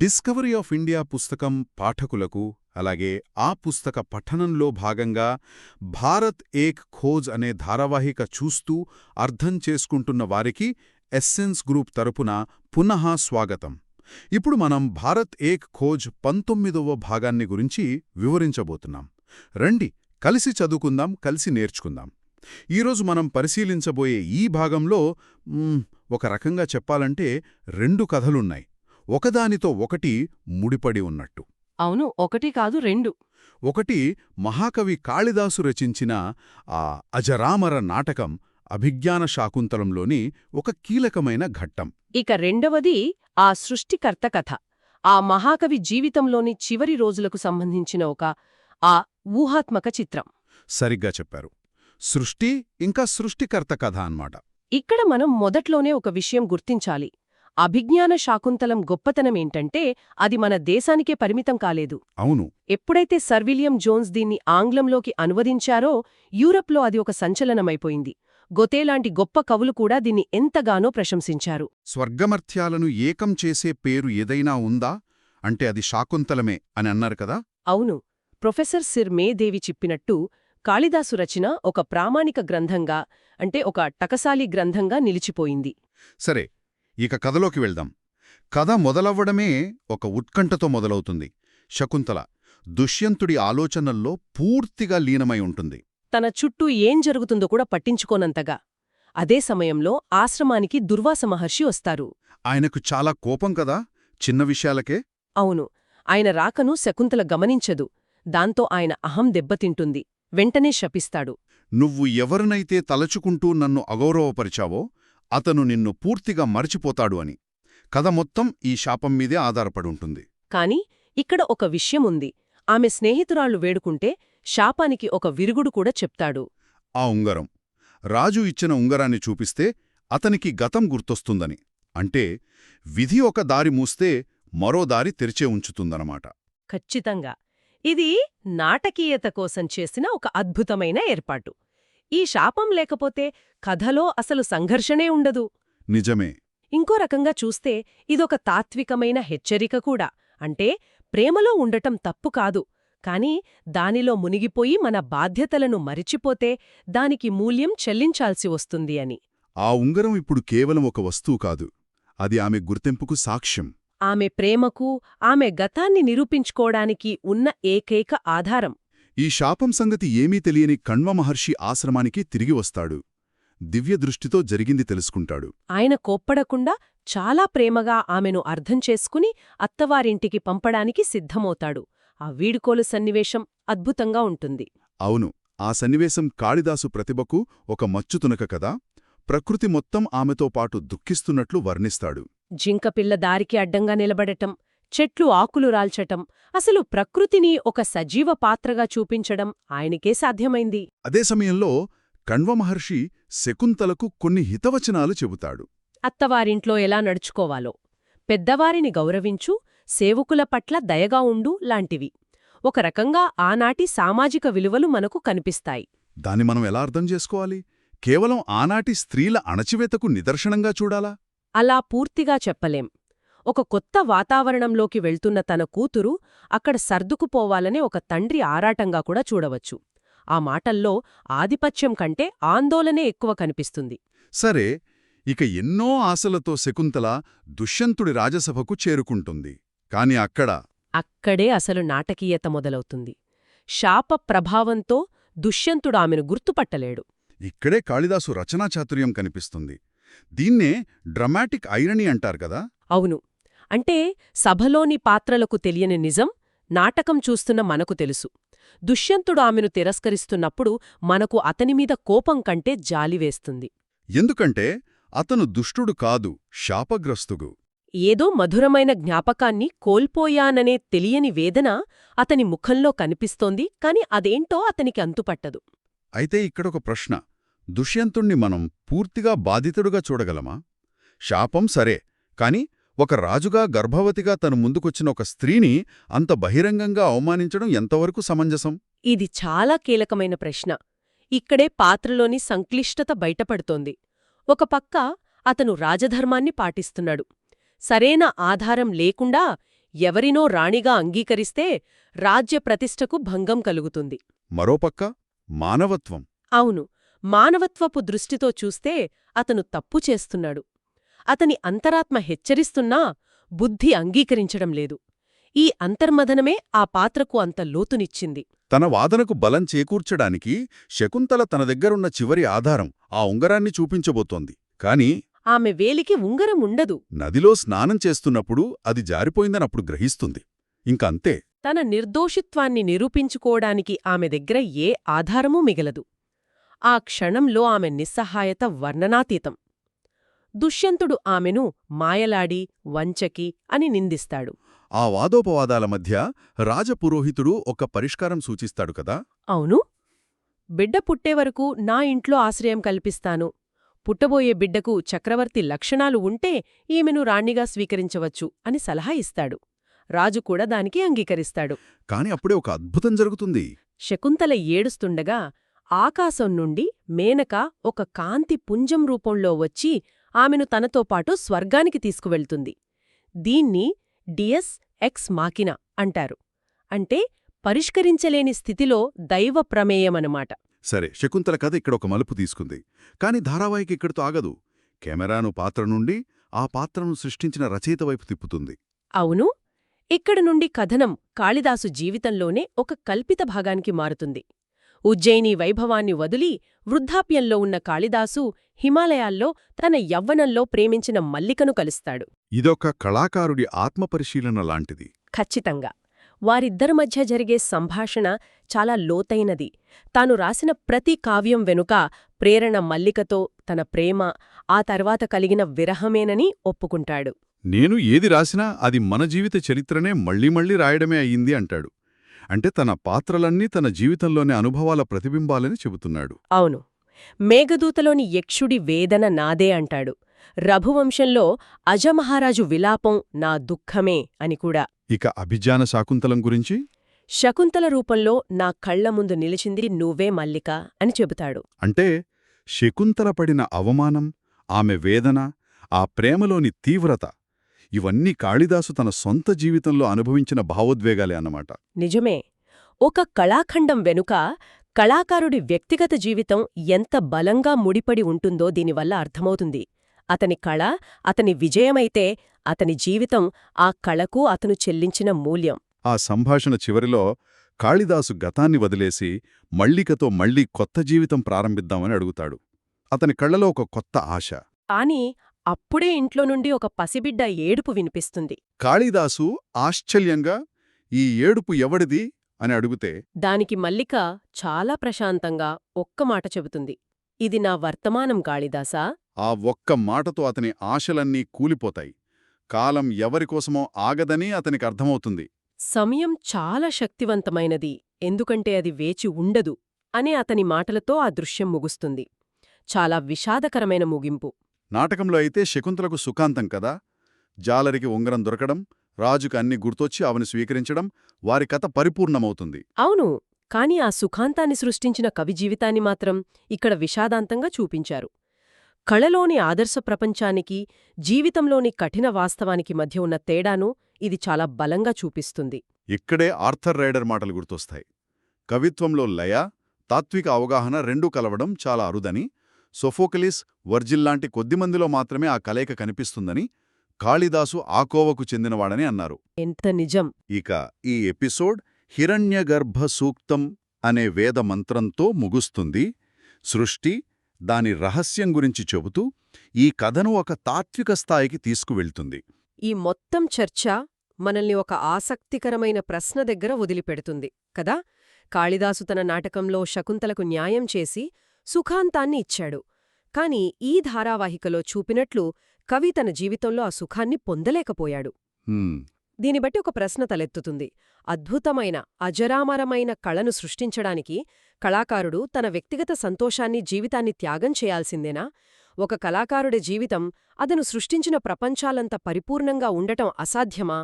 Discovery of India పుస్తకం పాఠకులకు అలాగే ఆ పుస్తక పఠనంలో భాగంగా భారత్ ఏక్ ఖోజ్ అనే ధారావాహిక చూస్తూ అర్థం చేసుకుంటున్న వారికి ఎస్సెన్స్ గ్రూప్ తరపున పునః స్వాగతం. ఇప్పుడు మనం భారత్ ఏక్ ఖోజ్ పంతొమ్మిదవ భాగాన్ని గురించి వివరించబోతున్నాం. రండి కలిసి చదువుకుందాం కలిసి నేర్చుకుందాం. ఈరోజు మనం పరిశీలించబోయే ఈ భాగంలో ఒక రకంగా చెప్పాలంటే రెండు కథలున్నాయి. ఒకదానితో ఒకటి ముడిపడి ఉన్నట్టు. అవును ఒకటి కాదు రెండు. ఒకటి మహాకవి కాళిదాసు రచించిన ఆ అజరామర నాటకం అభిజ్ఞాన శాకుంతలంలోని ఒక కీలకమైన ఘట్టం. ఇక రెండవది ఆ సృష్టికర్త కథ. ఆ మహాకవి జీవితంలోని చివరి రోజులకు సంబంధించిన ఒక ఆ ఊహాత్మక చిత్రం. సరిగ్గా చెప్పారు. సృష్టి ఇంకా సృష్టికర్త కథ అన్నమాట. ఇక్కడ మనం మొదట్లోనే ఒక విషయం గుర్తించాలి. అభిజ్ఞాన శాకుంతలం గొప్పతనమేంటంటే అది మన దేశానికే పరిమితం కాలేదు. అవును. ఎప్పుడైతే సర్ విలియం జోన్స్ దీన్ని ఆంగ్లంలోకి అనువదించారో యూరప్లో అది ఒక సంచలనమైపోయింది. గొతేలాంటి గొప్ప కవులు కూడా దీన్ని ఎంతగానో ప్రశంసించారు. స్వర్గమర్త్యాలను ఏకం చేసే పేరు ఏదైనా ఉందా? అంటే అది శాకుంతలమే అని అన్నారు కదా? అవును. ప్రొఫెసర్ సిర్ మేదేవి చెప్పినట్టు కాళిదాసు రచన ఒక ప్రామాణిక గ్రంథంగా అంటే ఒక టకసాలి గ్రంథంగా నిలిచిపోయింది. సరే ఇక కథలోకి వెళ్దాం. కథ మొదలవ్వడమే ఒక ఉత్కంఠతో మొదలవుతుంది. శకుంతల దుష్యంతుడి ఆలోచనల్లో పూర్తిగా లీనమై ఉంటుంది. తన చుట్టూ ఏం జరుగుతుందో కూడా పట్టించుకోనంతగా. అదే సమయంలో ఆశ్రమానికి దుర్వాస మహర్షి వస్తారు. ఆయనకు చాలా కోపం కదా? చిన్న విషయాలకే? అవును. ఆయన రాకను శకుంతల గమనించదు. దాంతో ఆయన అహం దెబ్బతింటుంది. వెంటనే శపిస్తాడు. నువ్వు ఎవరినైతే తలచుకుంటూ నన్ను అగౌరవపరిచావో అతను నిన్ను పూర్తిగా మరిచిపోతాడు అని. కథ మొత్తం ఈ శాపం మీదే ఆధారపడుంటుంది. కాని ఇక్కడ ఒక విషయముంది. ఆమె స్నేహితురాళ్ళు వేడుకుంటే శాపానికి ఒక విరుగుడు కూడా చెప్తాడు. ఆ ఉంగరం. రాజు ఇచ్చిన ఉంగరాన్ని చూపిస్తే అతనికి గతం గుర్తొస్తుందని. అంటే విధి ఒక దారి మూస్తే మరో దారి తెరిచే ఉంచుతుందన్నమాట. ఖచ్చితంగా. ఇది నాటకీయత కోసం చేసిన ఒక అద్భుతమైన ఏర్పాటు. ఈ శాపం లేకపోతే కథలో అసలు సంఘర్షణే ఉండదు. నిజమే. ఇంకో రకంగా చూస్తే ఇదొక తాత్వికమైన హెచ్చరిక కూడా. అంటే ప్రేమలో ఉండటం తప్పు కాదు. కాని దానిలో మునిగిపోయి మన బాధ్యతలను మరిచిపోతే దానికి మూల్యం చెల్లించాల్సి వస్తుంది అని. ఆ ఉంగరం ఇప్పుడు కేవలం ఒక వస్తువు కాదు. అది ఆమె గుర్తింపుకు సాక్ష్యం. ఆమె ప్రేమకు ఆమె గతాన్ని నిరూపించుకోవడానికి ఉన్న ఏకైక ఆధారం. ఈ శాపం సంగతి ఏమీ తెలియని కణ్వ మహర్షి ఆశ్రమానికి తిరిగి వస్తాడు. దివ్య దృష్టితో జరిగింది తెలుసుకుంటాడు. ఆయన కోప్పడకుండా చాలా ప్రేమగా ఆమెను అర్థం చేసుకుని అత్తవారింటికి పంపడానికి సిద్ధమవుతాడు. ఆ వీడుకోలు సన్నివేశం అద్భుతంగా ఉంటుంది. అవును ఆ సన్నివేశం కాళిదాసు ప్రతిభకు ఒక మచ్చుతునక కదా? ప్రకృతి మొత్తం ఆమెతో పాటు దుఃఖిస్తున్నట్లు వర్ణిస్తాడు. జింకపిల్ల దారికి అడ్డంగా నిలబడటం చెట్లు ఆకులు రాల్చటం అసలు ప్రకృతిని ఒక సజీవ పాత్రగా చూపించడం ఆయనకే సాధ్యమైంది. అదే సమయంలో కణ్వ మహర్షి శకుంతలకు కొన్ని హితవచనాలు చెబుతాడు. అత్తవారింట్లో ఎలా నడుచుకోవాలో పెద్దవారిని గౌరవించు సేవకుల పట్ల దయగా ఉండు లాంటివి. ఒక రకంగా ఆనాటి సామాజిక విలువలు మనకు కనిపిస్తాయి. దాన్ని మనం ఎలా అర్థం చేసుకోవాలి? కేవలం ఆనాటి స్త్రీల అణచివేతకు నిదర్శనంగా చూడాలా? అలా పూర్తిగా చెప్పలేం. ఒక కొత్త వాతావరణంలోకి వెళ్తున్న తన కూతురు అక్కడ సర్దుకుపోవాలనే ఒక తండ్రి ఆరాటంగా కూడా చూడవచ్చు. ఆ మాటల్లో ఆధిపత్యం కంటే ఆందోళనే ఎక్కువ కనిపిస్తుంది. సరే ఇక ఎన్నో ఆశలతో శకుంతల దుష్యంతుడి రాజసభకు చేరుకుంటుంది. కాని అక్కడ అక్కడే అసలు నాటకీయత మొదలవుతుంది. శాప ప్రభావంతో దుష్యంతుడు ఆమెను గుర్తుపట్టలేడు. ఇక్కడే కాళిదాసు రచనా చాతుర్యం కనిపిస్తుంది. దీన్నే డ్రమాటిక్ ఐరనీ అంటారు కదా? అవును. అంటే సభలోని పాత్రలకు తెలియని నిజం నాటకం చూస్తున్న మనకు తెలుసు. దుష్యంతుడు ఆమెను తిరస్కరిస్తున్నప్పుడు మనకు అతనిమీద కోపం కంటే జాలివేస్తుంది ఎందుకంటే అతను దుష్టుడు కాదు శాపగ్రస్తుడు. ఏదో మధురమైన జ్ఞాపకాన్ని కోల్పోయాననే తెలియని వేదన అతని ముఖంలో కనిపిస్తోంది కాని అదేంటో అతనికి అంతుపట్టదు. అయితే ఇక్కడొక ప్రశ్న. దుష్యంతుణ్ణి మనం పూర్తిగా బాధితుడుగా చూడగలమా? శాపం సరే కాని ఒక రాజుగా గర్భవతిగా తను ముందుకొచ్చిన ఒక స్త్రీని అంత బహిరంగంగా అవమానించడం ఎంతవరకు సమంజసం? ఇది చాలా కీలకమైన ప్రశ్న. ఇక్కడే పాత్రలోని సంక్లిష్టత బయటపడుతోంది. ఒక పక్క అతను రాజధర్మాన్ని పాటిస్తున్నాడు. సరైన ఆధారం లేకుండా ఎవరినో రాణిగా అంగీకరిస్తే రాజ్య ప్రతిష్టకు భంగం కలుగుతుంది. మరోపక్క మానవత్వం. అవును. మానవత్వపు దృష్టితో చూస్తే అతను తప్పు చేస్తున్నాడు. అతని అంతరాత్మ హెచ్చరిస్తున్నా బుద్ధి అంగీకరించడం లేదు. ఈ అంతర్మథనమే ఆ పాత్రకు అంత లోతునిచ్చింది. తన వాదనకు బలం చేకూర్చడానికి శకుంతల తన దగ్గరున్న చివరి ఆధారం ఆ ఉంగరాన్ని చూపించబోతోంది. కాని ఆమె వేలికి ఉంగరం ఉండదు. నదిలో స్నానం చేస్తున్నప్పుడు అది జారిపోయిందనప్పుడు గ్రహిస్తుంది. ఇంకంతే. తన నిర్దోషిత్వాన్ని నిరూపించుకోవడానికి ఆమె దగ్గర ఏ ఆధారమూ మిగలదు. ఆ క్షణంలో ఆమె నిస్సహాయత వర్ణనాతీతం. దుష్యంతుడు ఆమెను మాయలాడి వంచకి అని నిందిస్తాడు. ఆ వాదోపవాదాల మధ్య రాజపురోహితుడు ఒక పరిష్కారం సూచిస్తాడు కదా? అవును. బిడ్డ పుట్టే వరకు నా ఇంట్లో ఆశ్రయం కల్పిస్తాను. పుట్టబోయే బిడ్డకు చక్రవర్తి లక్షణాలు ఉంటే ఈమెను రాణిగా స్వీకరించవచ్చు అని సలహా ఇస్తాడు. రాజు కూడా దానికి అంగీకరిస్తాడు. కాని అప్పుడే ఒక అద్భుతం జరుగుతుంది. శకుంతల ఏడుస్తుండగా ఆకాశం నుండి మేనక ఒక కాంతి పుంజం రూపంలో వచ్చి ఆమెను తనతో పాటు స్వర్గానికి తీసుకువెళ్తుంది. దీన్ని డియస్ ఎక్స్ మాకిన అంటారు. అంటే పరిష్కరించలేని స్థితిలో దైవ ప్రమేయమనమాట. సరే శకుంతల కథ ఇక్కడ ఒక మలుపు తీసుకుంది. కాని ధారావాహిక ఇక్కడితో ఆగదు. కెమెరాను పాత్ర నుండి ఆ పాత్రను సృష్టించిన రచయిత వైపు తిప్పుతుంది. అవును. ఇక్కడ నుండి కథనం కాళిదాసు జీవితంలోనే ఒక కల్పిత భాగానికి మారుతుంది. ఉజ్జయిని వైభవాన్ని వదిలి వృద్ధాప్యంలో ఉన్న కాళిదాసు హిమాలయాల్లో తన యవ్వనంలో ప్రేమించిన మల్లికను కలుస్తాడు. ఇదొక కళాకారుడి ఆత్మపరిశీలన లాంటిది. ఖచ్చితంగా. వారిద్దరి మధ్య జరిగే సంభాషణ చాలా లోతైనది. తాను రాసిన ప్రతి కావ్యం వెనుక ప్రేరణ మల్లికతో తన ప్రేమ ఆ తర్వాత కలిగిన విరహమేనని ఒప్పుకుంటాడు. నేను ఏది రాసినా అది మన జీవిత చరిత్రనే మళ్ళీ మళ్ళీ రాయడమే అయ్యింది అంటాడు. అంటే తన పాత్రలన్నీ తన జీవితంలోని అనుభవాల ప్రతిబింబాలని చెబుతున్నాడు. అవును. మేఘదూతలోని యక్షుడి వేదన నాదే అంటాడు. రఘువంశంలో అజమహారాజు విలాపం నా దుఃఖమే అని కూడా. ఇక అభిజ్ఞాన శాకుంతలం గురించి? శకుంతల రూపంలో నా కళ్ళ ముందు నిలిచింది నువ్వే మల్లిక అని చెబుతాడు. అంటే శకుంతల పడిన అవమానం ఆమె వేదన ఆ ప్రేమలోని తీవ్రత ఇవన్నీ కాళిదాసు తన సొంత జీవితంలో అనుభవించిన భావోద్వేగాలే అన్నమాట. నిజమే. ఒక కళాఖండం వెనుక కళాకారుడి వ్యక్తిగత జీవితం ఎంత బలంగా ముడిపడి ఉంటుందో దీనివల్ల అర్థమవుతుంది. అతని కళ అతని విజయమైతే అతని జీవితం ఆ కళకు అతను చెల్లించిన మూల్యం. ఆ సంభాషణ చివరిలో కాళిదాసు గతాన్ని వదిలేసి మళ్ళికతో మళ్ళీ కొత్త జీవితం ప్రారంభిద్దామని అడుగుతాడు. అతని కళ్ళలో ఒక కొత్త ఆశ. కాని అప్పుడే ఇంట్లో నుండి ఒక పసిబిడ్డ ఏడుపు వినిపిస్తుంది. కాళిదాసు ఆశ్చర్యంగా ఈ ఏడుపు ఎవడిది? అని అడిగితే దానికి మల్లిక చాలా ప్రశాంతంగా ఒక్క మాట చెబుతుంది. ఇది నా వర్తమానం కాళిదాసా. ఆ ఒక్క మాటతో అతని ఆశలన్నీ కూలిపోతాయి. కాలం ఎవరికోసమో ఆగదని అతనికి అర్థమవుతుంది. సమయం చాలా శక్తివంతమైనది ఎందుకంటే అది వేచి ఉండదు అనే అతని మాటలతో ఆ దృశ్యం ముగుస్తుంది. చాలా విషాదకరమైన ముగింపు. నాటకంలో అయితే శకుంతలకు సుఖాంతం కదా. జాలరికి ఉంగరం దొరకడం రాజుకు అన్ని గుర్తొచ్చి అవని స్వీకరించడం వారి కథ పరిపూర్ణమవుతుంది. అవును కాని ఆ సుఖాంతాన్ని సృష్టించిన కవి జీవితాన్ని మాత్రం ఇక్కడ విషాదాంతంగా చూపించారు. కళలోని ఆదర్శ ప్రపంచానికి జీవితంలోని కఠిన వాస్తవానికి మధ్య ఉన్న తేడాను ఇది చాలా బలంగా చూపిస్తుంది. ఇక్కడే ఆర్థర్ రైడర్ మాటలు గుర్తొస్తాయి. కవిత్వంలో లయ తాత్విక అవగాహన రెండూ కలవడం చాలా అరుదని సొఫోకలిస్ వర్జిల్లాంటి కొద్దిమందిలో మాత్రమే ఆ కలయిక కనిపిస్తుందని కాళిదాసు ఆకోవకు చెందినవాడని అన్నారు. ఎంత నిజం! ఇక ఈ ఎపిసోడ్ హిరణ్యగర్భ సూక్తం అనే వేద మంత్రంతో ముగుస్తుంది. సృష్టి దాని రహస్యం గురించి చెబుతూ ఈ కథను ఒక తాత్విక స్థాయికి తీసుకువెళ్తుంది. ఈ మొత్తం చర్చ మనల్ని ఒక ఆసక్తికరమైన ప్రశ్న దగ్గర వదిలిపెడుతుంది కదా? కాళిదాసు తన నాటకంలో శకుంతలకు న్యాయం చేసి సుఖాంతాన్ని ఇచ్చాడు. కాని ఈ ధారావాహికలో చూపినట్లు కవి తన జీవితంలో ఆ సుఖాన్ని పొందలేకపోయాడు. దీని బట్టి ఒక ప్రశ్న తలెత్తుతుంది. అద్భుతమైన అజరామరమైన కళను సృష్టించడానికి కళాకారుడు తన వ్యక్తిగత సంతోషాన్ని జీవితాన్ని త్యాగం చేయాల్సిందేనా? ఒక కళాకారుడి జీవితం అతను సృష్టించిన ప్రపంచాలంత పరిపూర్ణంగా ఉండటం అసాధ్యమా?